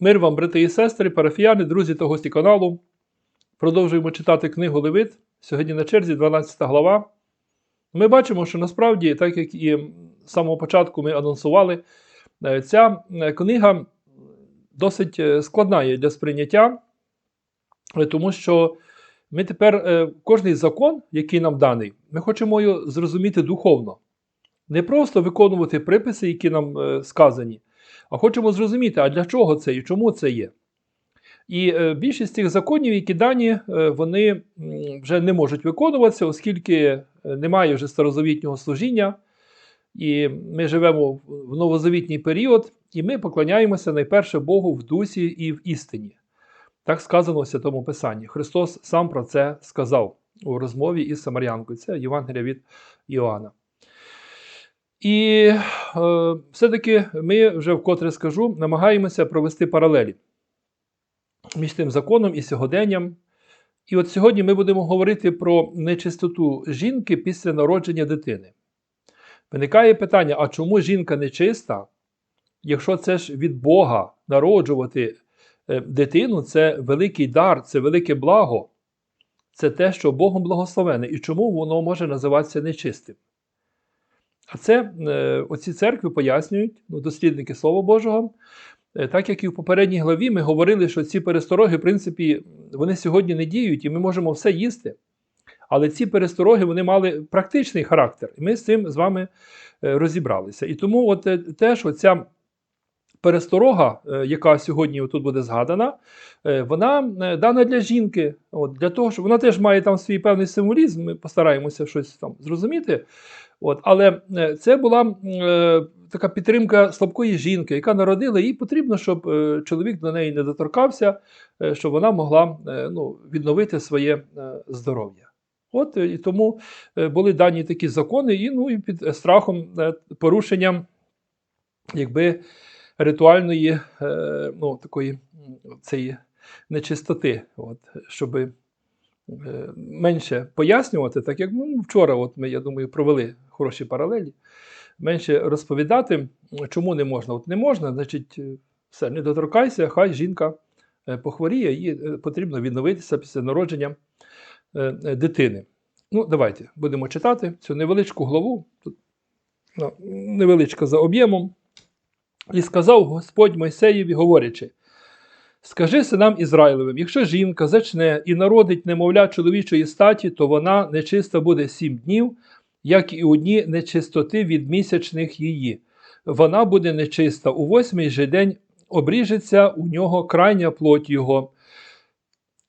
Мир вам, брати і сестри, парафіяни, друзі та гості каналу. Продовжуємо читати книгу Левит. Сьогодні на черзі 12 глава. Ми бачимо, що насправді, так як і з самого початку ми анонсували, е, ця е, книга досить е, складна є для сприйняття, тому що ми тепер кожний закон, який нам даний, ми хочемо його зрозуміти духовно. Не просто виконувати приписи, які нам сказані, а хочемо зрозуміти, а для чого це і чому це є. І е, більшість цих законів, які дані, е, вони вже не можуть виконуватися, оскільки е, немає вже старозавітнього служіння, і ми живемо в- новозавітній період, і ми поклоняємося найперше Богу в дусі і в істині. Так сказано в Святому Писанні. Христос сам про це сказав у розмові із Самарянкою. Це Євангелія від Іоанна. І е, все-таки ми вже вкотре скажу, намагаємося провести паралелі між тим законом і сьогоденням. І от сьогодні ми будемо говорити про нечистоту жінки після народження дитини. Виникає питання: а чому жінка нечиста, якщо це ж від Бога народжувати е, дитину, це великий дар, це велике благо, це те, що Богом благословене, і чому воно може називатися нечистим? А це е, оці церкви пояснюють, ну, дослідники Слова Божого, Е, Так як і в попередній главі ми говорили, що ці перестороги, в принципі, вони сьогодні не діють, і ми можемо все їсти. Але ці перестороги вони мали практичний характер, і ми з цим з вами е, розібралися. І тому, от теж оця пересторога, е, яка сьогодні тут буде згадана, е, вона е, дана для жінки. От, для того, що вона теж має там свій певний символізм, ми постараємося щось там зрозуміти. От, але це була е, така підтримка слабкої жінки, яка народила, їй потрібно, щоб е, чоловік до неї не доторкався, е, щоб вона могла е, ну, відновити своє е, здоров'я. От і тому були дані такі закони, і, ну, і під страхом е, порушення якби, ритуальної е, ну, такої цієї нечистоти, от, щоб е, менше пояснювати, так як ну, вчора, от ми, я думаю, провели хороші паралелі, менше розповідати, чому не можна. От не можна, значить, е, все, не доторкайся, хай жінка похворіє, їй потрібно відновитися після народження дитини. Ну, давайте будемо читати цю невеличку главу, тут ну, невеличка за об'ємом. І сказав Господь Мойсеєві, говорячи: Скажи синам Ізраїлевим, якщо жінка зачне і народить немовля чоловічої статі, то вона нечиста буде сім днів, як і у дні нечистоти від місячних її. Вона буде нечиста у восьмий же день обріжеться у нього крайня плоть його.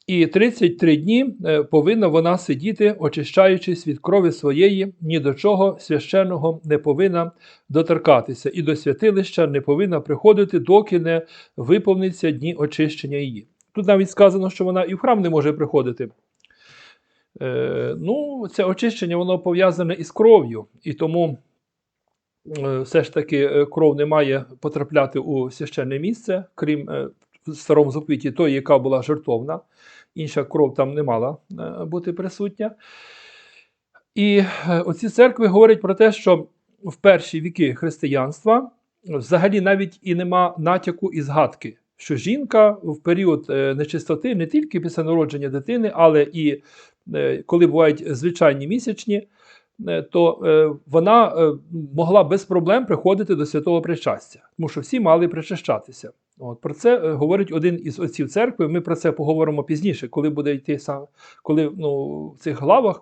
І 33 дні е, повинна вона сидіти, очищаючись від крові своєї, ні до чого священного не повинна доторкатися, і до святилища не повинна приходити, доки не виповниться дні очищення її. Тут навіть сказано, що вона і в храм не може приходити. Е, ну, це очищення воно пов'язане із кров'ю, і тому е, все ж таки е, кров не має потрапляти у священне місце, крім е, в старому заповіті тої, яка була жертовна. Інша кров там не мала е, бути присутня. І е, оці церкви говорять про те, що в перші віки християнства взагалі навіть і нема натяку і згадки, що жінка в період е, нечистоти не тільки після народження дитини, але і коли бувають звичайні місячні, то вона могла без проблем приходити до святого причастя, тому що всі мали причащатися. От про це е, говорить один із отців церкви. Ми про це поговоримо пізніше, коли буде йти сам, коли ну, в цих главах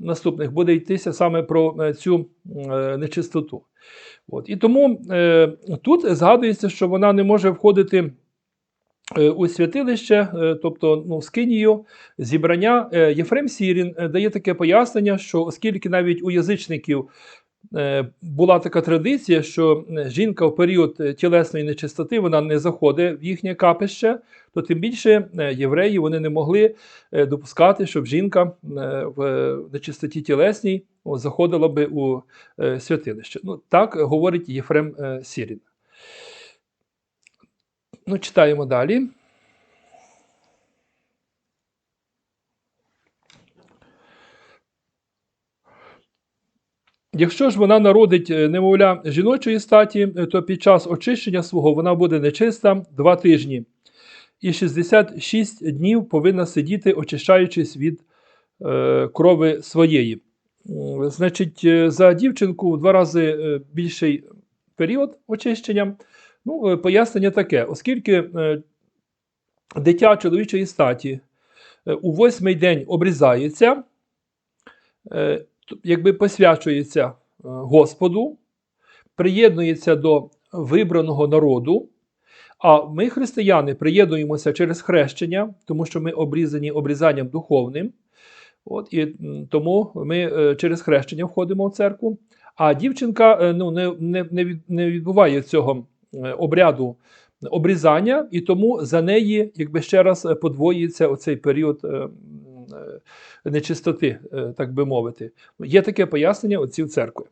наступних буде йтися саме про е, цю е, нечистоту. От. І тому е, тут згадується, що вона не може входити у святилище, тобто ну, з Кинію, зібрання. Єфрем Сірін дає таке пояснення, що оскільки навіть у язичників була така традиція, що е, жінка в період е, тілесної нечистоти вона не заходить в їхнє капище, то тим більше е, євреї вони не могли е, допускати, щоб жінка е, в е, нечистоті тілесній заходила би у е, святилище. Ну, так говорить Єфрем е, Сірін. Ну, читаємо далі. Якщо ж вона народить е, немовля жіночої статі, е, то під час очищення свого вона буде нечиста два тижні. І 66 днів повинна сидіти, очищаючись від е, крови своєї. Значить, е, за дівчинку в два рази більший період очищення. Ну, пояснення таке, оскільки дитя чоловічої статі у восьмий день обрізається, якби посвячується е, Господу, приєднується до вибраного народу. А ми, християни, приєднуємося через хрещення, тому що ми обрізані обрізанням духовним. От, і тому ми е, через хрещення входимо в церкву. А дівчинка е, ну, не, не, не, відбуває цього обряду обрізання, і тому за неї, якби ще раз подвоюється оцей період нечистоти, е, так би мовити. Є таке пояснення отців церкви.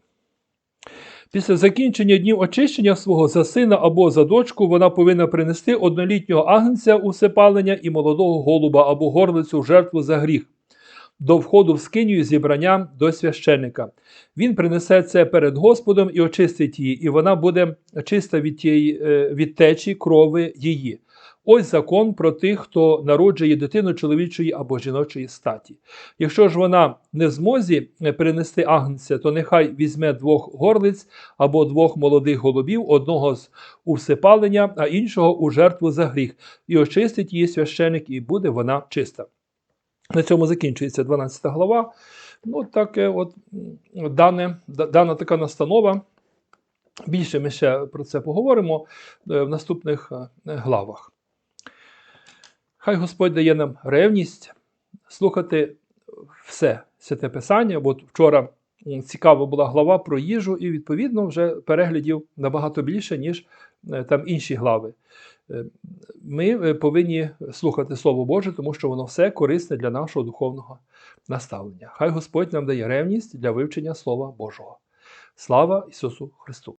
Після закінчення днів очищення свого за сина або за дочку вона повинна принести однолітнього агнця у всепалення і молодого голуба або горлицю в жертву за гріх до входу в скинію зібрання до священника. Він принесе це перед Господом і очистить її, і вона буде чиста від, тієї, е, від течі крови її. Ось закон про тих, хто народжує дитину чоловічої або жіночої статі. Якщо ж вона не змозі е, перенести агнця, то нехай візьме двох горлиць або двох молодих голубів, одного з у всепалення, а іншого у жертву за гріх, і очистить її священик, і буде вона чиста. На цьому закінчується 12 глава. Ну, таке от дане, дана така настанова. Більше ми ще про це поговоримо е, в наступних е, главах. Хай Господь дає нам ревність слухати все святе Писання. Бо вчора цікава була глава про їжу, і відповідно вже переглядів набагато більше, ніж е, там інші глави. Е, Ми е, повинні слухати Слово Боже, тому що воно все корисне для нашого духовного наставлення. Хай Господь нам дає ревність для вивчення Слова Божого. Слава Ісусу Христу!